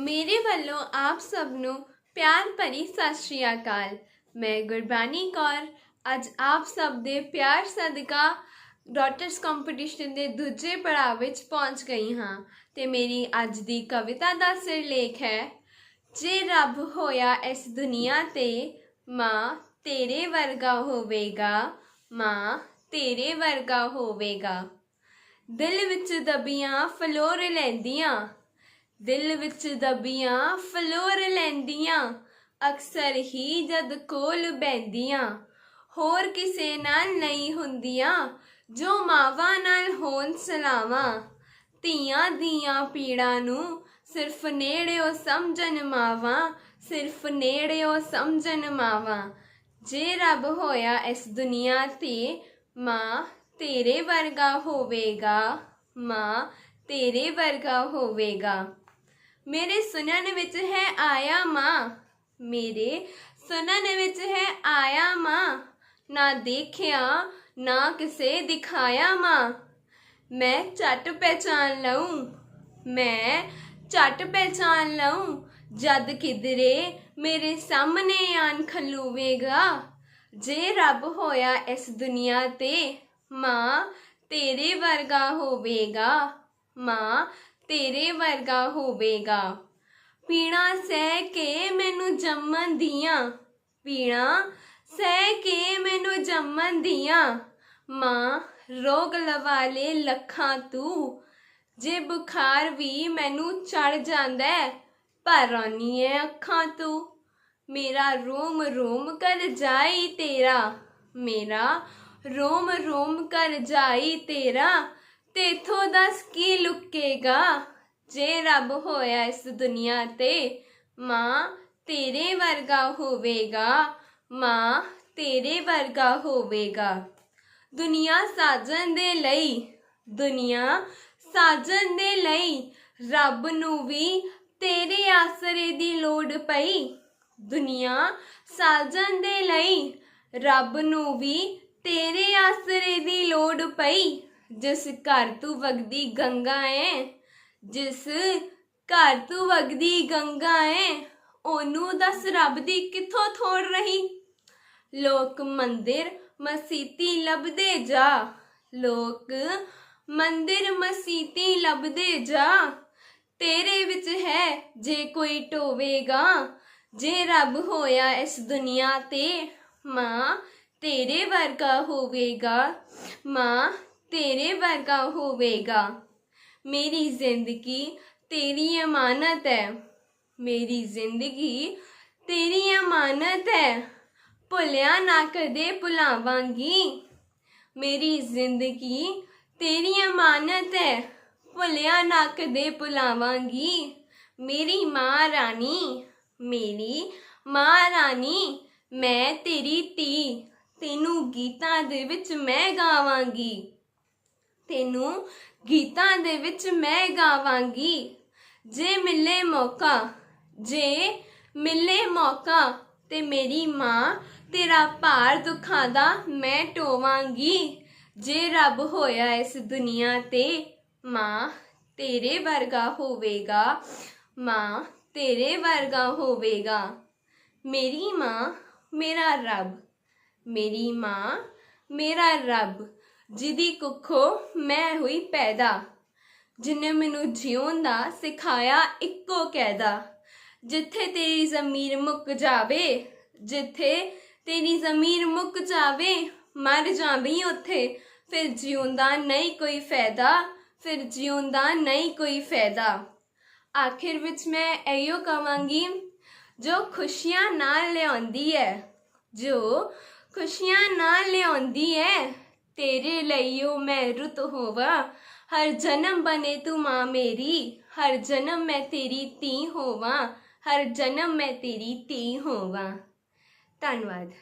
ਮੇਰੇ ਵੱਲੋਂ ਆਪ ਸਭ ਨੂੰ ਪਿਆਰ ਭਰੀ ਸਤਿ ਸ਼੍ਰੀ ਅਕਾਲ। ਮੈਂ ਗੁਰਬਾਨੀ ਕੌਰ। ਅੱਜ ਆਪ ਸਭ ਦੇ ਪਿਆਰ ਸਦਕਾ ਡਾਟਰਸ ਕੰਪੀਟੀਸ਼ਨ ਦੇ ਦੂਜੇ ਪੜਾਅ ਵਿੱਚ ਪਹੁੰਚ ਗਈ ਹਾਂ ਤੇ ਮੇਰੀ ਅੱਜ ਦੀ ਕਵਿਤਾ ਦਾ ਸਿਰਲੇਖ ਹੈ, ਜੇ ਰੱਬ ਹੋਇਆ ਇਸ ਦੁਨੀਆ ਤੇ, ਮਾਂ ਤੇਰੇ ਵਰਗਾ ਹੋਵੇਗਾ, ਮਾਂ ਤੇਰੇ ਵਰਗਾ ਹੋਵੇਗਾ। ਦਿਲ ਵਿੱਚ ਦਬੀਆਂ, ਫਲੋਰ ਲੈਂਦੀਆਂ ਦਿਲ ਵਿੱਚ ਦਬੀਆਂ, ਫਲੋਰ ਲੈਂਦੀਆਂ, ਅਕਸਰ ਹੀ ਜਦ ਕੋਲ ਬੈੰਦੀਆਂ ਹੋਰ ਕਿਸੇ ਨਾਲ ਨਹੀਂ ਹੁੰਦੀਆਂ, ਜੋ ਮਾਵਾਂ ਨਾਲ ਹੋਣ ਸਲਾਵਾਂ ਧੀਆਂ ਦੀਆਂ ਪੀੜਾਂ ਨੂੰ ਸਿਰਫ ਨੇੜਿਓ ਸਮਝਣ ਮਾਵਾਂ, ਸਿਰਫ ਨੇੜਿਓ ਸਮਝਣ ਮਾਵਾਂ। ਜੇ ਰੱਬ ਹੋਇਆ ਇਸ ਦੁਨੀਆ ਤੇ, ਮਾਂ ਤੇਰੇ ਵਰਗਾ ਹੋਵੇਗਾ, ਮਾਂ ਤੇਰੇ ਵਰਗਾ ਹੋਵੇਗਾ। ਮੇਰੇ ਸੁਣਨ ਵਿੱਚ ਹੈ ਆਇਆ ਮਾਂ। ਮੇਰੇ ਸੁਣਨ ਵਿੱਚ ਹੈ ਆਇਆ ਮਾਂ। ਨਾ ਦੇਖਿਆ, ਨਾ ਕਿਸੇ ਦਿਖਾਇਆ ਮਾਂ। ਮੈਂ ਝਟ ਪਹਿਚਾਨ ਲਊਂ, ਮੈਂ ਝਟ ਪਹਿਚਾਨ ਲਊਂ, ਜਦ ਕਿਧਰੇ ਮੇਰੇ ਸਾਹਮਣੇ ਆਨ ਖਲੂਵੇਗਾ ਜੇ ਰੱਬ ਹੋਇਆ ਇਸ ਦੁਨੀਆ ਤੇ, ਮਾਂ ਤੇਰੇ ਵਰਗਾ ਹੋਵੇਗਾ। ਮਾਂ ਤੇਰੇ ਵਰਗਾ ਹੋਵੇਗਾ। ਪੀਣਾ ਸਹਿ ਕੇ ਮੈਨੂੰ ਜੰਮਣ ਦੀਆਂ। ਪੀਣਾ ਸਹਿ ਕੇ ਮੈਨੂੰ ਜੰਮਣ ਦੀਆਂ। ਮਾਂ ਰੋਗ ਲਵਾ ਲੈ ਲੱਖਾਂ ਤੂੰ। ਜੇ ਬੁਖਾਰ ਵੀ ਮੈਨੂੰ ਚੜ ਜਾਂਦਾ ਹੈ, ਪਰ ਆਨੀ ਹੈ ਅੱਖਾਂ ਤੂੰ। ਮੇਰਾ ਰੋਮ ਰੋਮ ਕਰ ਜਾਈ ਤੇਰਾ। ਮੇਰਾ ਰੋਮ ਰੋਮ ਕਰ ਜਾਈ ਤੇਰਾ। ਤੇਥੋਂ ਦੱਸ ਕੀ ਲੁਕੇਗਾ? ਜੇ ਰੱਬ ਹੋਇਆ ਇਸ ਦੁਨੀਆ ਤੇ, ਮਾਂ ਤੇਰੇ ਵਰਗਾ ਹੋਵੇਗਾ, ਮਾਂ ਤੇਰੇ ਵਰਗਾ ਹੋਵੇਗਾ। ਦੁਨੀਆ ਸਾਜਣ ਦੇ ਲਈ, ਦੁਨੀਆ ਸਾਜਣ ਦੇ ਲਈ, ਰੱਬ ਨੂੰ ਵੀ ਤੇਰੇ ਆਸਰੇ ਦੀ ਲੋੜ ਪਈ। ਦੁਨੀਆ ਸਾਜਣ ਦੇ ਲਈ, ਰੱਬ ਨੂੰ ਵੀ ਤੇਰੇ ਆਸਰੇ ਦੀ ਲੋੜ ਪਈ। ਜਿਸ ਘਰ ਤੂੰ ਵਗਦੀ ਗੰਗਾ ਏ ਜਿਸ ਘਰ ਤੂੰ ਵਗਦੀ ਗੰਗਾ ਏ ਉਹਨੂੰ ਦੱਸ ਰੱਬ ਦੀ ਕਿੱਥੋਂ ਥੋੜ ਰਹੀ? ਲੋਕ ਮੰਦਿਰ ਮਸੀਤੀ ਲੱਭਦੇ ਜਾ, ਲੋਕ ਮੰਦਿਰ ਮਸੀਤੀ ਲੱਭਦੇ ਜਾ, ਤੇਰੇ ਵਿੱਚ ਹੈ ਜੇ ਕੋਈ ਟੋਵੇਗਾ, ਜੇ ਰੱਬ ਹੋਇਆ ਇਸ ਦੁਨੀਆ ਤੇ, ਮਾਂ ਤੇਰੇ ਵਰਗਾ ਹੋਵੇਗਾ, ਮਾਂ ਤੇਰੇ ਵਰਗਾ ਹੋਵੇਗਾ। ਮੇਰੀ ਜ਼ਿੰਦਗੀ ਤੇਰੀ ਅਮਾਨਤ ਹੈ। ਮੇਰੀ ਜ਼ਿੰਦਗੀ ਤੇਰੀ ਅਮਾਨਤ ਹੈ। ਭੁੱਲਿਆ ਨਾ ਕਦੇ ਭੁਲਾਵਾਂਗੀ। ਮੇਰੀ ਜ਼ਿੰਦਗੀ ਤੇਰੀ ਅਮਾਨਤ ਹੈ। ਭੁੱਲਿਆ ਨਾ ਕਦੇ ਭੁਲਾਵਾਂਗੀ। ਮੇਰੀ ਮਾਂ ਰਾਣੀ, ਮੇਰੀ ਮਾਂ ਰਾਣੀ, ਮੈਂ ਤੇਰੀ ਧੀ। ਤੈਨੂੰ ਗੀਤਾਂ ਦੇ ਵਿੱਚ ਮੈਂ ਗਾਵਾਂਗੀ। ਤੈਨੂੰ ਗੀਤਾਂ ਦੇ ਵਿੱਚ ਮੈਂ ਗਾਵਾਂਗੀ। ਜੇ ਮਿਲੇ ਮੌਕਾ, ਜੇ ਮਿਲੇ ਮੌਕਾ ਤੇ ਮੇਰੀ ਮਾਂ ਤੇਰਾ ਭਾਰ ਦੁੱਖਾਂ ਦਾ ਮੈਂ ਟੋਵਾਂਗੀ। ਜੇ ਰੱਬ ਹੋਇਆ ਇਸ ਦੁਨੀਆ ਤੇ, ਮਾਂ ਤੇਰੇ ਵਰਗਾ ਹੋਵੇਗਾ। ਮਾਂ ਤੇਰੇ ਵਰਗਾ ਹੋਵੇਗਾ। ਮੇਰੀ ਮਾਂ, ਮੇਰਾ ਰੱਬ, ਮੇਰੀ ਮਾਂ, ਮੇਰਾ ਰੱਬ। ਜਿਹਦੀ ਕੁੱਖੋਂ ਮੈਂ ਹੋਈ ਪੈਦਾ, ਜਿਨੇ ਮੈਨੂੰ ਜਿਉਣ ਦਾ ਸਿਖਾਇਆ ਇੱਕੋ ਕਾਇਦਾ ਜਿੱਥੇ ਤੇਰੀ ਜ਼ਮੀਰ ਮੁੱਕ ਜਾਵੇ, ਜਿੱਥੇ ਤੇਰੀ ਜ਼ਮੀਰ ਮੁੱਕ ਜਾਵੇ, ਮਰ ਜਾਵੀਂ ਉੱਥੇ। ਫਿਰ ਜਿਉਂਦਾ ਨਹੀਂ ਕੋਈ ਫਾਇਦਾ ਫਿਰ ਜਿਉਂਦਾ ਨਹੀਂ ਕੋਈ ਫਾਇਦਾ ਆਖਿਰ ਵਿੱਚ ਮੈਂ ਇਹੋ ਕਵਾਂਗੀ ਜੋ ਖੁਸ਼ੀਆਂ ਨਾਲ ਲਿਆਉਂਦੀ ਹੈ, ਜੋ ਖੁਸ਼ੀਆਂ ਨਾਲ ਲਿਆਉਂਦੀ ਹੈ ਤੇਰੇ ਲਈ ਮੈਂ ਰੁੱਤ ਹੋਵਾਂ। ਹਰ ਜਨਮ ਬਨੇ ਤੂੰ ਮਾਂ ਮੇਰੀ, ਹਰ ਜਨਮ ਮੈਂ ਤੇਰੀ ਧੀ ਹੋਵਾਂ, ਹਰ ਜਨਮ ਮੈਂ ਤੇਰੀ ਧੀ ਹੋਵਾਂ। ਧੰਨਵਾਦ।